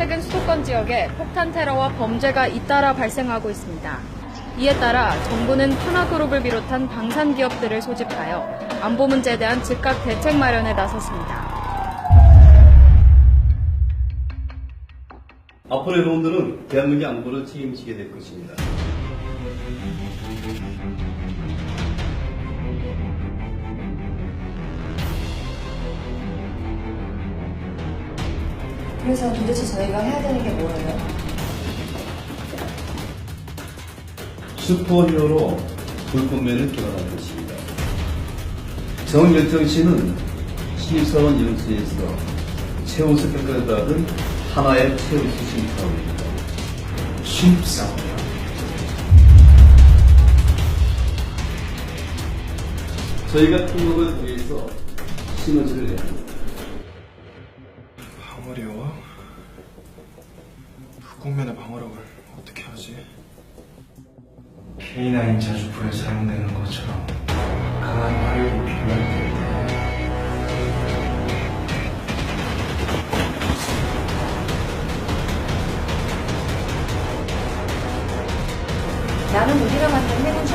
최근 수도권 지역에 폭탄 테러와 범죄가 잇따라 발생하고 있습니다. 이에 따라 정부는 하나그룹을 비롯한 방산 기업들을 소집하여 안보 문제에 대한 즉각 대책 마련에 나섰습니다. 앞으로 여러분들은 대한민국 안보를 책임지게 될 것입니다. 그래서 도대체 저희가 해야 되는 게 뭐예요? 슈퍼히어로 불꽃맨을 개발할 것입니다. 정열정 씨는 신입사원 연수에서 최우수 평가를 받은 하나의 최우수 신입사원입니다. 신입사원이요? 저희가 통역을 위해서 시너지를 내야 합니다. 방어력? 불공면의 방어력을 어떻게 하지? K9 자주포에 사용되는 것처럼 강한 화력이 필요할 텐데 나는 우리가 만든 해군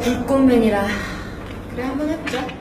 불꽃맨이라 그래 한번 해보자.